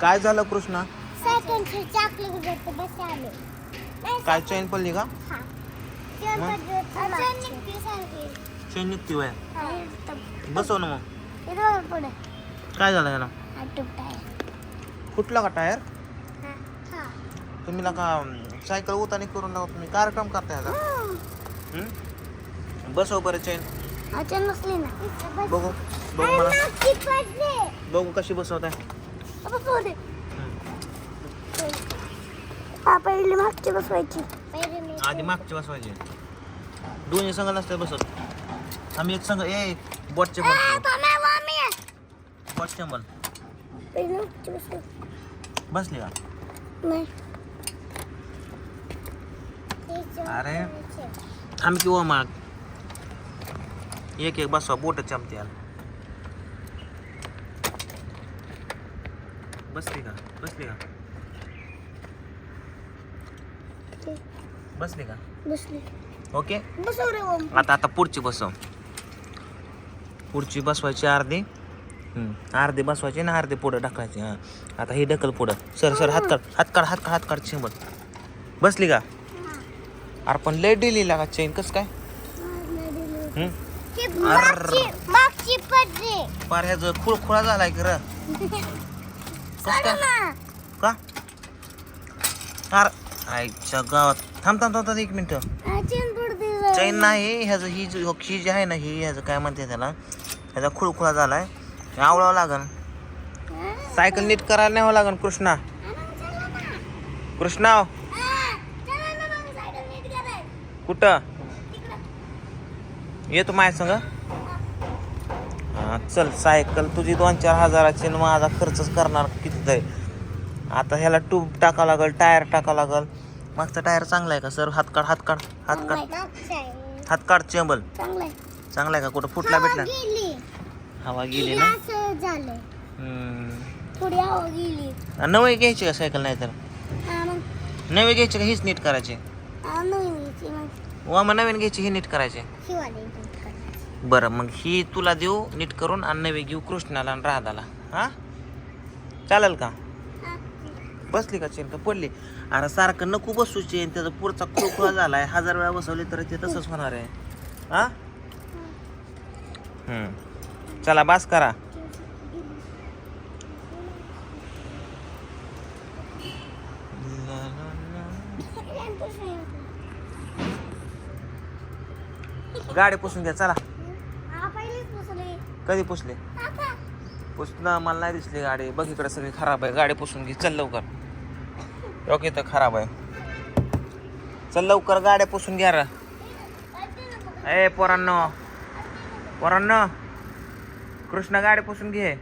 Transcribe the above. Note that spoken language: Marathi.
काय झालं कृष्णा? बस आले. काय चैन पडली का? हा. चल मग? सारखी. चैन निघती वय. हा, बसव ना मग. इथं बघ पुढे. काय झालं याला हा तुटताय फुटला का टायर? हा हा. तुम्ही का सायकल उतानी करून लावा तुम्ही कार्यक्रम करताय आता. हं? बसव बरं चैन. ना. बघू बघू मला. बघू कशी बसवताय. हा पहिली मागची बसवायची आधी मागची बसवायची दोन्ही संघ नसते बसत आम्ही एक संघ ए बॉट चंबल मागची बसवायची बसली का नाही अरे थांब किंवा माग एक एक बसवा बोट चमते याला बसली का? बसली का? बसली का? बसली. ओके? बसव रे ओम आता आता पुढची बसव. पुढची बसवायची अर्धी. हम्म, अर्धी बसवायची ना अर्धी पुढं ढकलायची. हां. आता ही ढकल पुढं. सर सर हात काढ. हात काढ हात काढ हात काढ चिंबल. बसली का? अरे पण लय डिली लागा चेन. कस काय? ही पार ह्याचं खुळखुळा झालाय की र का? अरे आईच्या गावात. थांब थांब थांब थांब एक मिनिट. हा, चेन नाही ह्याचं ही जी ही जी आहे ना ही ह्याचं काय म्हणते त्याला? ह्याचा खुळखुळा झालाय. हे आवळावं लागन. सायकल नीट करायला न्यावं लागन कृष्णा. कृष्णा. कुठं? येतो माझ्या संग. हा चल सायकल तुझी दोन चार हजाराची आणि माझा खर्चच करणार किती आहे. आता ह्याला ट्यूब टाका लागल टायर टाका लागल. मागचा टायर चांगला आहे का सर हात काढ हात काढ हात काढ. हात काढ चेंबल. चांगला आहे का? कुठं फुटला भेटला हवा गेली ना? नवी घ्यायची का सायकल नाही तर? नवी घ्यायची का? हीच नीट करायची. वा मग नवीन घ्यायची ही नीट करायची. बरं मग ही तुला देऊ नीट करून आणि नवी घेऊ कृष्णाला आणि राधाला. हा? चालेल का? बसली का चेन? का पडली. अरे सारखं नको बसू चेन त्याचा पुढचा झाला झालाय. हजार वेळा बसवले तर ते तसंच होणार आहे. हा? चला बास करा. गाडी पुसून घ्या चला. कधी पुसले? आता. पुसणं मला नाही दिसली गाडी. बघ इकडे सगळी खराब आहे. गाडी पुसून घे. चल लवकर. ओके तर खराब आहे. चल लवकर गाड्या पुसून घ्या रे. ए पोरांनो. पोरांनो. कृष्ण गाडी पुसून घे.